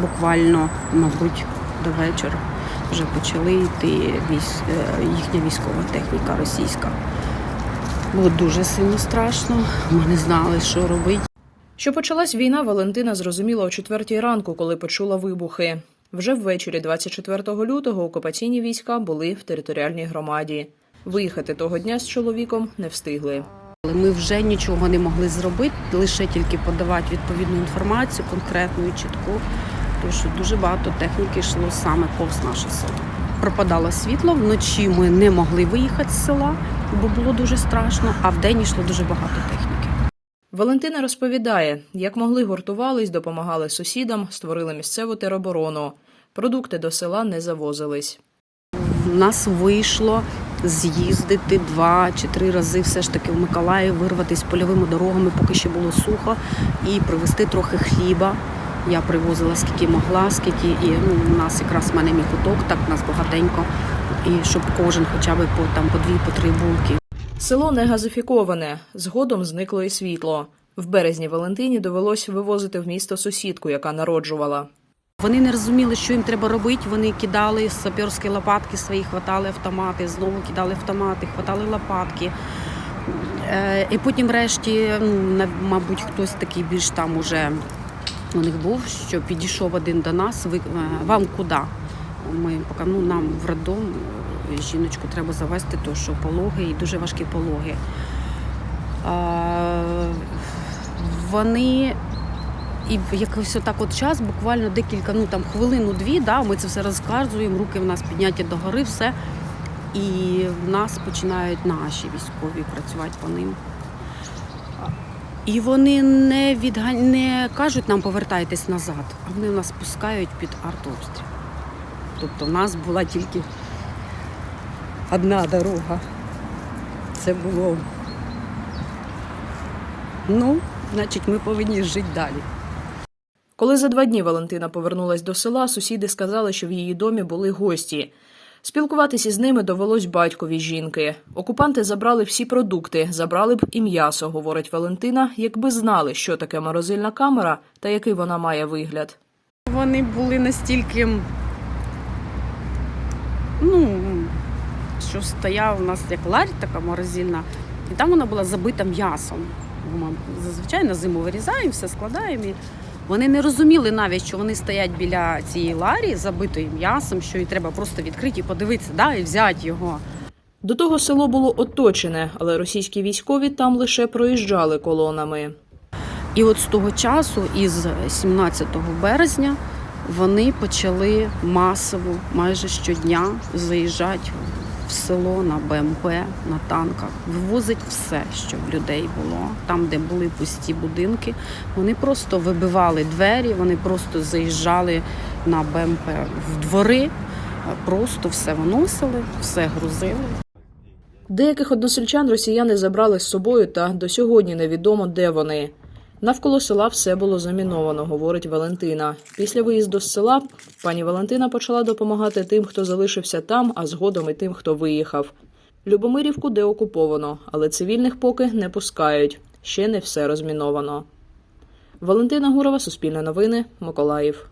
буквально, мабуть, до вечора вже почали йти е, їхня військова техніка російська. Було дуже сильно страшно. Ми не знали, що робити. Що почалась війна, Валентина зрозуміла о четвертій ранку, коли почула вибухи. Вже ввечері 24 лютого окупаційні війська були в територіальній громаді. Виїхати того дня з чоловіком не встигли. Але Ми вже нічого не могли зробити, лише тільки подавати відповідну інформацію, конкретну і чітку, що дуже багато техніки йшло саме повз наше село. Пропадало світло, вночі ми не могли виїхати з села, бо було дуже страшно, а вдень йшло дуже багато техніки. Валентина розповідає, як могли гуртувались, допомагали сусідам, створили місцеву тероборону. Продукти до села не завозились. У нас вийшло з'їздити два чи три рази все ж таки в Миколаїв, вирватися польовими дорогами, поки ще було сухо, і привезти трохи хліба. Я привозила скільки могла, скільки і ну, у нас якраз в мене мій куток, так нас багатенько. І щоб кожен хоча б по там по дві, по три булки. Село не газифіковане. Згодом зникло і світло. В березні Валентині довелось вивозити в місто сусідку, яка народжувала. Вони не розуміли, що їм треба робити. Вони кидали саперські лопатки свої, хватали автомати, знову кидали автомати, хватали лопатки. Е, І потім, врешті, ну, мабуть, хтось такий більш там уже у них був, що підійшов один до нас. Ви, е, вам куди? Ми поки ну, нам в роддом е, жіночку треба завести, тому що пологи і дуже важкі пологи. А, вони і в якийсь отак от час, буквально декілька, ну там хвилину-дві, да, ми це все розказуємо, руки в нас підняті догори, все. І в нас починають наші військові працювати по ним. І вони не відга... не кажуть нам повертайтесь назад, а вони нас пускають під артобстріл. Тобто в нас була тільки одна дорога. Це було. Ну, значить, ми повинні жити далі. Коли за два дні Валентина повернулась до села, сусіди сказали, що в її домі були гості. Спілкуватися із ними довелось батькові жінки. Окупанти забрали всі продукти, забрали б і м'ясо, говорить Валентина, якби знали, що таке морозильна камера та який вона має вигляд. Вони були настільки, ну, що стояв у нас як ларь така морозильна, і там вона була забита м'ясом. Зазвичай на зиму вирізаємо, все складаємо. І вони не розуміли навіть, що вони стоять біля цієї ларі, забитої м'ясом, що її треба просто відкрити і подивитися, да, і взяти його. До того село було оточене, але російські військові там лише проїжджали колонами. І от з того часу, із 17 березня, вони почали масово майже щодня заїжджати в село на БМП, на танках, вивозить все, що в людей було. Там, де були пусті будинки, вони просто вибивали двері, вони просто заїжджали на БМП в двори, просто все виносили, все грузили. Деяких односельчан росіяни забрали з собою, та до сьогодні невідомо, де вони. Навколо села все було заміновано, говорить Валентина. Після виїзду з села пані Валентина почала допомагати тим, хто залишився там, а згодом і тим, хто виїхав. Любомирівку деокуповано, але цивільних поки не пускають. Ще не все розміновано. Валентина Гурова, Суспільне новини, Миколаїв.